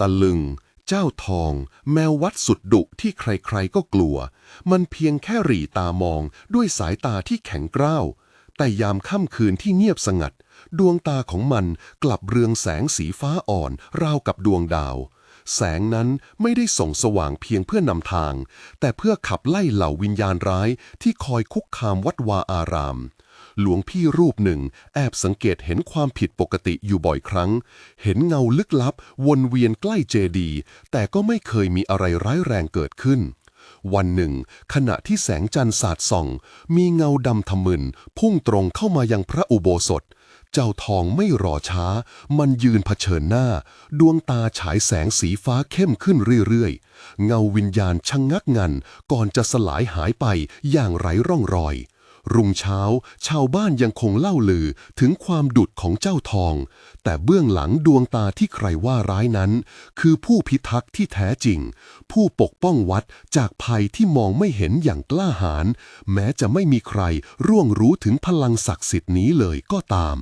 ตะลึง เจ้าทอง แมววัดสุดดุที่ใครๆก็กลัว มันเพียงแค่หรี่ตามองด้วยสายตาที่แข็งกร้าว แต่ยามค่ำคืนที่เงียบสงัด ดวงตาของมันกลับเรืองแสงสีฟ้าอ่อน ราวกับดวงดาว แสงนั้นไม่ได้ส่องสว่างเพียงเพื่อนำทาง แต่เพื่อขับไล่เหล่าวิญญาณร้ายที่คอยคุกคามวัดวาอาราม หลวงพี่รูปหนึ่งแอบสังเกตเห็นความผิดปกติอยู่บ่อยครั้ง เห็นเงาลึกลับ วนเวียนใกล้เจดี แต่ก็ไม่เคยมีอะไรร้ายแรงเกิดขึ้นวันหนึ่ง ขณะที่แสงจันทร์สาดส่อง มีเงาดำทะมึนพุ่งตรงเข้ามายังพระอุโบสถ เจ้าทองไม่รอช้า มันยืนเผชิญหน้า ดวงตาฉายแสงสีฟ้าเข้มขึ้นเรื่อยๆ เงาวิญญาณชะงงักงัน ก่อนจะสลายหายไปอย่างไร้ร่องรอย รุ่งเช้า ชาวบ้านยังคงเล่าลือถึงความดุดของเจ้าทอง แต่เบื้องหลังดวงตาที่ใครว่าร้ายนั้น คือผู้พิทักษ์ที่แท้จริง ผู้ปกป้องวัดจากภัยที่มองไม่เห็นอย่างกล้าหาญแม้จะไม่มีใครร่วงรู้ถึงพลังศักดิ์สิทธิ์นี้เลยก็ตาม